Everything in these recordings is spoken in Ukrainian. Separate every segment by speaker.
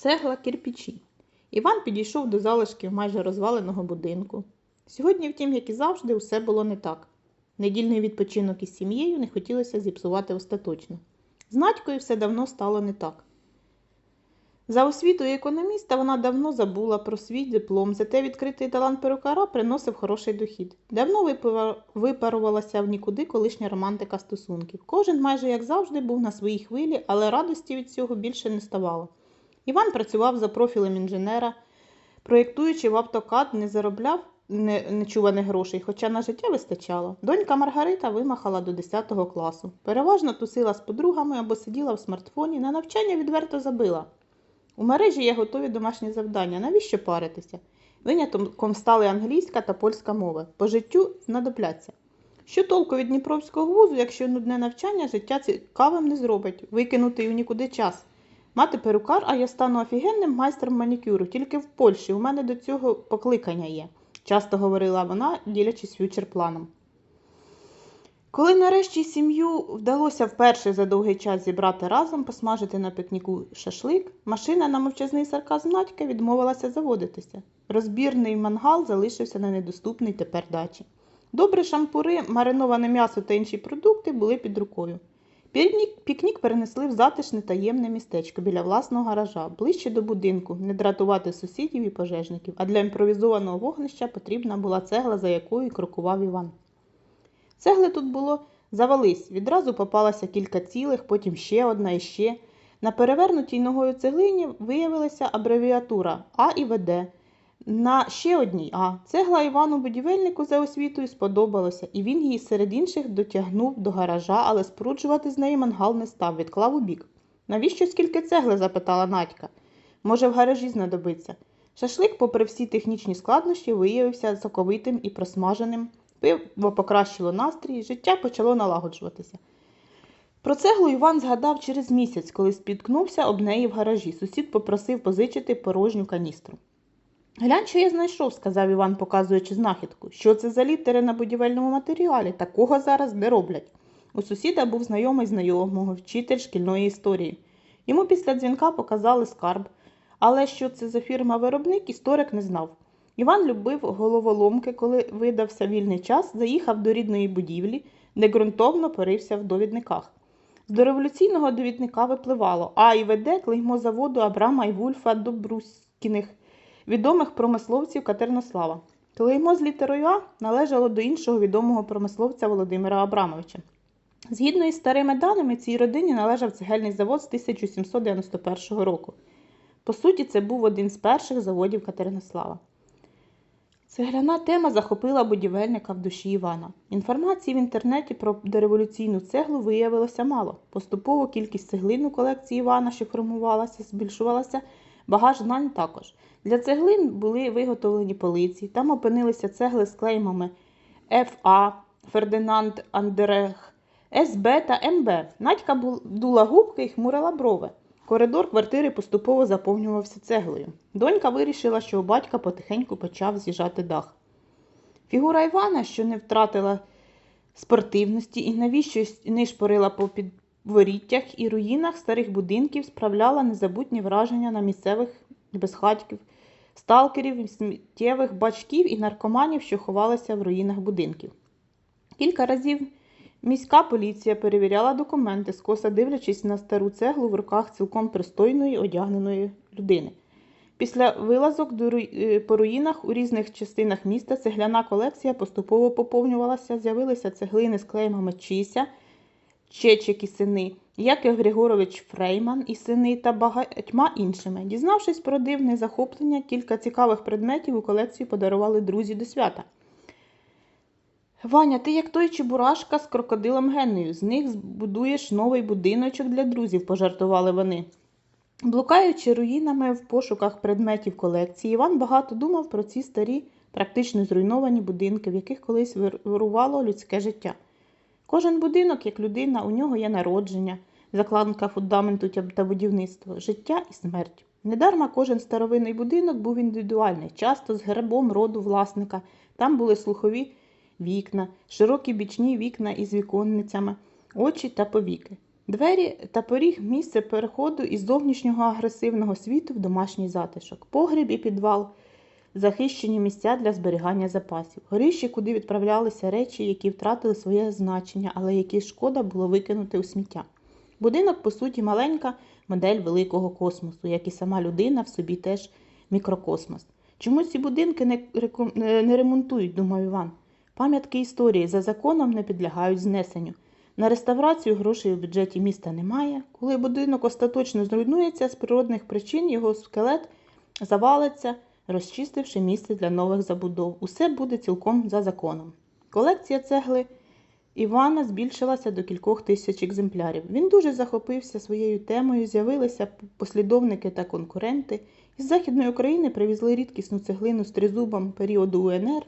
Speaker 1: Цегла кирпичі. Іван підійшов до залишків майже розваленого будинку. Сьогодні, втім, як і завжди, усе було не так. Недільний відпочинок із сім'єю не хотілося зіпсувати остаточно. З Надькою все давно стало не так. За освітою економіста вона давно забула про свій диплом, зате відкритий талант перукара приносив хороший дохід. Давно випарувалася в нікуди колишня романтика стосунків. Кожен, майже як завжди, був на своїй хвилі, але радості від цього більше не ставало. Іван працював за профілем інженера, проєктуючи в автокад, не заробляв нечуваних грошей, хоча на життя вистачало. Донька Маргарита вимахала до 10 класу. Переважно тусила з подругами або сиділа в смартфоні, на навчання відверто забила. У мережі є готові домашні завдання. Навіщо паритися? Винятком стали англійська та польська мови. По життю знадобляться. Що толку від Дніпровського вузу, якщо нудне навчання життя цікавим не зробить, викинутий у нікуди час. Мати перукар, а я стану офігенним майстром манікюру, тільки в Польщі. У мене до цього покликання є, часто говорила вона, ділячись ф'ючер-планом. Коли нарешті сім'ю вдалося вперше за довгий час зібрати разом, посмажити на пікніку шашлик, машина на мовчазний сарказм Надька відмовилася заводитися. Розбірний мангал залишився на недоступній тепер дачі. Добре шампури, мариноване м'ясо та інші продукти були під рукою. Пікнік, перенесли в затишне таємне містечко біля власного гаража, ближче до будинку, не дратувати сусідів і пожежників, а для імпровізованого вогнища потрібна була цегла, за якою крокував Іван. Цегли тут було завались, відразу попалося кілька цілих, потім ще одна і ще. На перевернутій ногою цеглині виявилася абревіатура А і ВД. На ще одній А. Цегла Івану будівельнику за освітою сподобалося, і він її серед інших дотягнув до гаража, але споруджувати з неї мангал не став, відклав у бік. Навіщо скільки цегли? запитала Надька. Може, в гаражі знадобиться. Шашлик, попри всі технічні складнощі, виявився соковитим і просмаженим. Пиво покращило настрій, життя почало налагоджуватися. Про цеглу Іван згадав через місяць, коли спіткнувся об неї в гаражі. Сусід попросив позичити порожню каністру. Глянь, що я знайшов, сказав Іван, показуючи знахідку. Що це за літери на будівельному матеріалі? Такого зараз не роблять. У сусіда був знайомий знайомого, вчитель шкільної історії. Йому після дзвінка показали скарб, але що це за фірма-виробник, історик не знав. Іван любив головоломки, коли видався вільний час, заїхав до рідної будівлі, де ґрунтовно порився в довідниках. З дореволюційного довідника випливало А і ВД клеймо заводу Абрама і Вульфа Добруськіних, відомих промисловців Катернослава. Клеймо з літерою А належало до іншого відомого промисловця Володимира Абрамовича. Згідно із старими даними, цій родині належав цегельний завод з 1791 року. По суті, це був один з перших заводів Катеринослава. Цегляна тема захопила будівельника в душі Івана. Інформації в інтернеті про дореволюційну цеглу виявилося мало. Поступово кількість цеглин у колекції Івана, що формувалася, збільшувалася, багаж знань також. Для цеглин були виготовлені полиці, там опинилися цегли з клеймами ФА, Фердинанд Андерех, СБ та МБ. Надька дула губки і хмурила брови. Коридор квартири поступово заповнювався цеглою. Донька вирішила, що у батька потихеньку почав з'їжджати дах. Фігура Івана, що не втратила спортивності і навіщо нишпорила по підворіттях і руїнах старих будинків, справляла незабутні враження на місцевих безхатьків, сталкерів, сміттєвих бачків і наркоманів, що ховалися в руїнах будинків. Кілька разів Міська поліція перевіряла документи, скоса дивлячись на стару цеглу в руках цілком пристойної одягненої людини. Після вилазок е, по руїнах у різних частинах міста цегляна колекція поступово поповнювалася, з'явилися цеглини з клеймами Чися, Чечик і сини, Яків Григорович Фрейман і сини та багатьма іншими. Дізнавшись про дивне захоплення, кілька цікавих предметів у колекцію подарували друзі до свята. Ваня, ти як той чебурашка з крокодилом Генною. З них збудуєш новий будиночок для друзів, пожартували вони. Блукаючи руїнами в пошуках предметів колекції, Іван багато думав про ці старі, практично зруйновані будинки, в яких колись вирувало людське життя. Кожен будинок, як людина, у нього є народження, закладка фундаменту та будівництво, життя і смерть. Недарма кожен старовинний будинок був індивідуальний, часто з гербом роду власника. Там були слухові вікна, широкі бічні вікна із віконницями, очі та повіки. Двері та поріг місце переходу із зовнішнього агресивного світу в домашній затишок, погріб і підвал, захищені місця для зберігання запасів, горищі, куди відправлялися речі, які втратили своє значення, але які шкода було викинути у сміття. Будинок, по суті, маленька модель великого космосу, як і сама людина в собі теж мікрокосмос. Чому ці будинки не, реку- не не ремонтують, думав Іван. Пам'ятки історії за законом не підлягають знесенню. На реставрацію грошей у бюджеті міста немає. Коли будинок остаточно зруйнується з природних причин, його скелет завалиться, розчистивши місце для нових забудов. Усе буде цілком за законом. Колекція цегли Івана збільшилася до кількох тисяч екземплярів. Він дуже захопився своєю темою, з'явилися послідовники та конкуренти. Із Західної України привезли рідкісну цеглину з тризубом періоду УНР.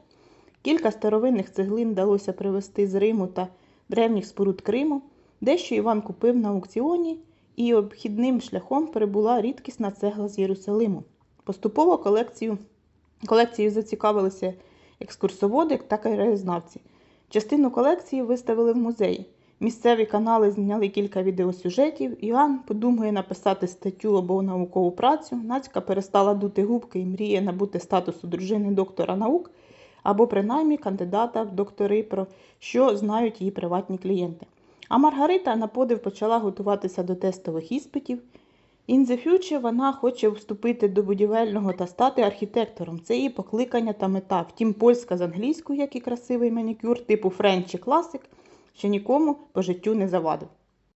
Speaker 1: Кілька старовинних цеглин вдалося привезти з Риму та древніх споруд Криму. Дещо Іван купив на аукціоні, і обхідним шляхом прибула рідкісна цегла з Єрусалиму. Поступово колекцію, колекцією зацікавилися екскурсоводи та краєзнавці. Частину колекції виставили в музеї. Місцеві канали зняли кілька відеосюжетів. Іван подумує написати статтю або наукову працю. Надька перестала дути губки і мріє набути статусу дружини доктора наук або принаймні кандидата в доктори, про що знають її приватні клієнти. А Маргарита на подив почала готуватися до тестових іспитів. In the future вона хоче вступити до будівельного та стати архітектором. Це її покликання та мета. Втім, польська з англійською, як і красивий манікюр, типу френчі класик, ще нікому по життю не завадив.